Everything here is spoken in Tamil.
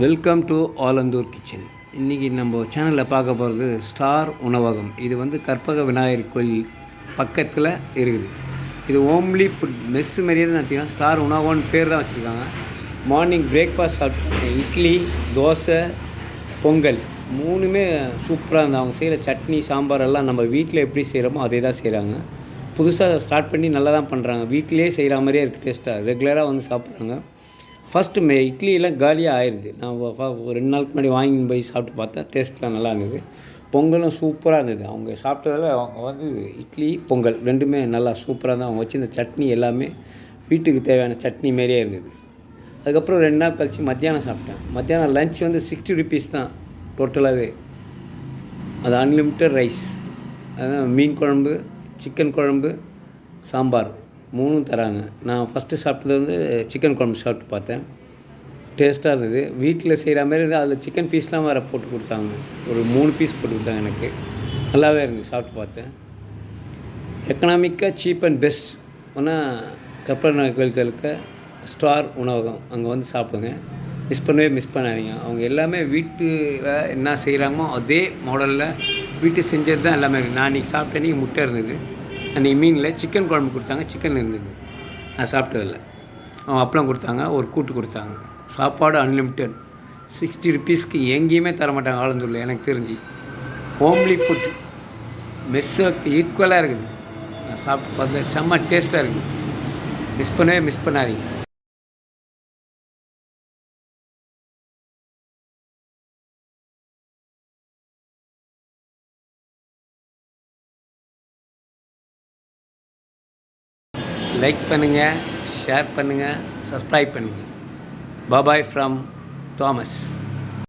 வெல்கம் டு ஆலந்தூர் கிச்சன் இன்றைக்கி நம்ம சேனலில் பார்க்க போகிறது ஸ்டார் உணவகம். இது வந்து கற்பக விநாயகர் கோயில் பக்கத்தில் இருக்குது. இது ஓம்லி ஃபுட் மெஸ் மாதிரியே தான் வச்சுக்கலாம் ஸ்டார் உணவகம்னு பேர் தான் வச்சுருக்காங்க. மார்னிங் பிரேக்ஃபாஸ்ட் சாப்பிட்டு இட்லி தோசை பொங்கல் மூணுமே சூப்பராக இருந்தது அவங்க செய்கிற சட்னி சாம்பார் எல்லாம் நம்ம வீட்டில் எப்படி செய்கிறோமோ அதே தான் செய்கிறாங்க புதுசாக ஸ்டார்ட் பண்ணி நல்லா தான் பண்ணுறாங்க வீட்டிலேயே செய்கிற மாதிரியே இருக்குது டேஸ்ட்டாக ரெகுலராக வந்து சாப்பிட்றாங்க. ஃபஸ்ட்டு மே இட்லியெல்லாம் காலியாக ஆயிடுது நான் ஒரு ரெண்டு நாளுக்கு முன்னாடி வாங்கி போய் சாப்பிட்டு பார்த்தேன். டேஸ்ட்லாம் நல்லா இருந்தது. பொங்கலும் சூப்பராக இருந்தது. அவங்க சாப்பிட்டதில் அவங்க வந்து இட்லி பொங்கல் ரெண்டுமே நல்லா சூப்பராக தான். அவங்க வச்சிருந்த சட்னி எல்லாமே வீட்டுக்கு தேவையான சட்னி மாரியே இருந்தது. அதுக்கப்புறம் ரெண்டு நாள் கழித்து மத்தியானம் சாப்பிட்டேன். மத்தியானம் லஞ்ச் வந்து சிக்ஸ்டி ருபீஸ் தான் டோட்டலாகவே அது அன்லிமிட்டட் ரைஸ் அதான் மீன் குழம்பு சிக்கன் குழம்பு சாம்பார். மூணும் தராங்க. நான் ஃபஸ்ட்டு சாப்பிட்டது வந்து சிக்கன் குழம்பு சாப்பிட்டு பார்த்தேன். டேஸ்ட்டாக இருந்தது. வீட்டில் செய்கிற மாதிரி இருந்தது அதில் சிக்கன் பீஸ்லாம் வேறு போட்டு கொடுத்தாங்க. ஒரு மூணு பீஸ் போட்டு கொடுத்தாங்க எனக்கு. நல்லாவே இருந்தது சாப்பிட்டு பார்த்தேன். எக்கனாமிக்காக சீப் அண்ட் பெஸ்ட் ஆனால் கற்பனை நகர்களுக்கு இருக்க ஸ்டார் உணவகம். அங்கே வந்து சாப்பிடுங்க. மிஸ் பண்ணவே மிஸ் பண்ணாதீங்க. அவங்க எல்லாமே வீட்டில் என்ன செய்கிறாங்களோ அதே மாடலில் வீட்டு செஞ்சது தான் எல்லாமே இருக்குது நான் இன்றைக்கி சாப்பிட்டேன் இன்றைக்கி முட்டை இருந்தது. அன்றைக்கி மீனில் சிக்கன் குழம்பு கொடுத்தாங்க சிக்கன் இருந்தது. நான் சாப்பிட்டதில்ல அவங்க அப்பளம் கொடுத்தாங்க ஒரு கூட்டு கொடுத்தாங்க. சாப்பாடு அன்லிமிட்டெட் சிக்ஸ்டி ருபீஸ்க்கு எங்கேயுமே தர மாட்டாங்க ஆலந்தூரில். எனக்கு தெரிஞ்சு. ஹோம்லி ஃபுட் மெஸ்ஸுக்கு ஈக்குவலாக இருக்குது. நான் சாப்பிட்டு பார்த்தேன் செம்ம டேஸ்ட்டாக இருக்குது. மிஸ் பண்ணவே மிஸ் பண்ணாதீங்க. லைக் பண்ணுங்கள் ஷேர் பண்ணுங்கள் சப்ஸ்கிரைப் பண்ணுங்கள் பாபாய் ஃப்ரம் தாமஸ்